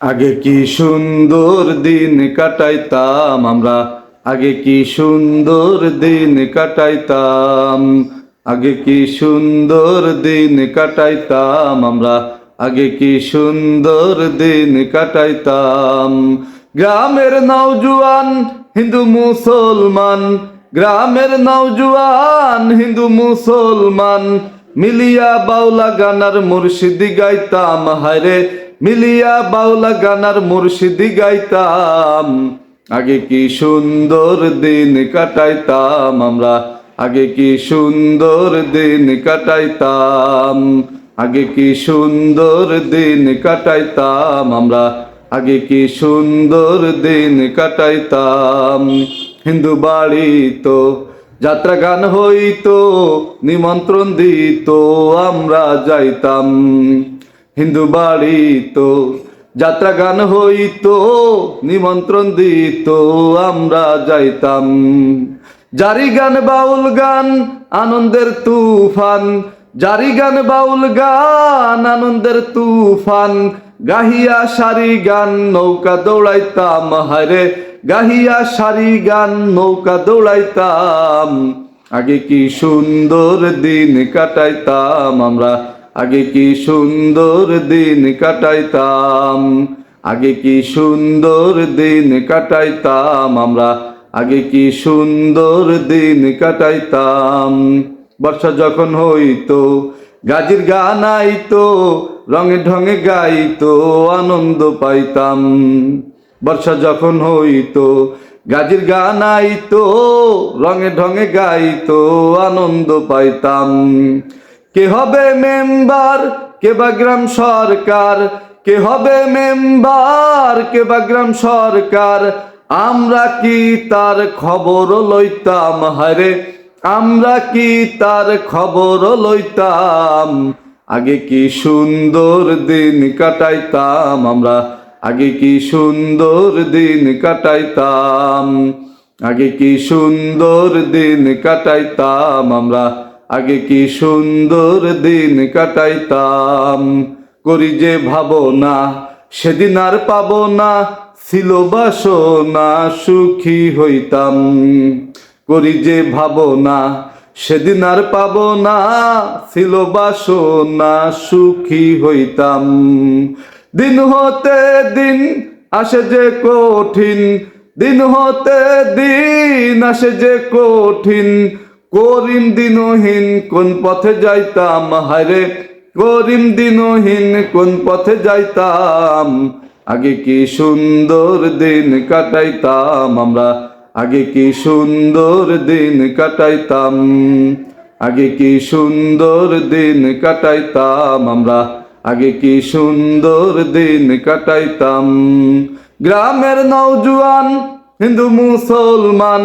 আগে কি সুন্দর দিন কাটাইতাম আমরা? আগে কি সুন্দর দিন কাটাইতাম? আগে কি সুন্দর দিন কাটাইতাম আমরা? আগে কি সুন্দর দিন কাটাইতাম? গ্রামের নওজুয়ান হিন্দু মুসলমান, গ্রামের নওজুয়ান হিন্দু মুসলমান, মিলিয়া বাউলা গানার মুর্শিদি গাইতাম। হায়রে মিলিয়া বাউলা গানার মুর্শিদি গাইতাম। আগে কি সুন্দর দিন কাটাইতাম আমরা, আগে কি সুন্দর দিন কাটাইতাম। আগে কি সুন্দর দিন কাটাইতাম আমরা, আগে কি সুন্দর দিন কাটাইতাম। হিন্দু বাড়ি তো, যাত্রা গান হইতো, নিমন্ত্রণ দিত, আমরা যাইতাম। হিন্দু বাড়ি তো, যাত্রা গান হইতো, নিমন্ত্রণ দিত, আমরা যাইতাম। জারি গান, বাউল গান, আনন্দের তুফান। জারি গান, বাউল গান, আনন্দের তুফান। গাহিয়া সারি গান, নৌকা দৌড়াইতাম, হায়রে। গাহিয়া সারি গান, নৌকা দৌড়াইতাম। আগে কি সুন্দর দিন কাটাইতাম আমরা। আগে কি সুন্দর দিন কাটাইতাম? আগে কি সুন্দর দিন কাটাইতাম? আমরা আগে কি সুন্দর দিন কাটাইতাম? বর্ষা যখন হইতো, গাজির গান আইতো, রঙে ঢঙে গাইতো, আনন্দ পাইতাম। বর্ষা যখন হইতো, গাজির গান আইতো, রঙে ঢঙে গাইতো, আনন্দ পাইতাম। কে হবে মেম্বার? কে বা গ্রাম সরকার? কে হবে মেম্বার? কে বা গ্রাম সরকার? আমরা কি তার খবর লইতাম? হারে আমরা কি তার খবর লইতাম? আগে কি সুন্দর দিন কাটাইতাম? আমরা আগে কি সুন্দর দিন কাটাইতাম? আগে কি সুন্দর দিন কাটাইতাম? আমরা আগে কি সুন্দর দিন কাটাইতাম? করি যে ভাবনা, সেদিন আর পাব না, ছিল বাসনা, সুখী হইতাম। করি যে ভাবনা, সেদিন আর পাব না, ছিল বাসনা, সুখী হইতাম। দিন হতে দিন আসে যে কঠিন, দিন হতে দিন আসে যে কঠিন করিম দিনহীন কোন পথে যাইতাম? হায়রে, করিম দিনহীন কোন পথে যাইতাম? আগে কি সুন্দর দিন কাটাইতাম? আমরা আগে কি সুন্দর দিন কাটাইতাম? আগে কি সুন্দর দিন কাটাইতাম? আমরা আগে কি সুন্দর দিন কাটাইতাম? গ্রামের নওজুয়ান হিন্দু মুসলমান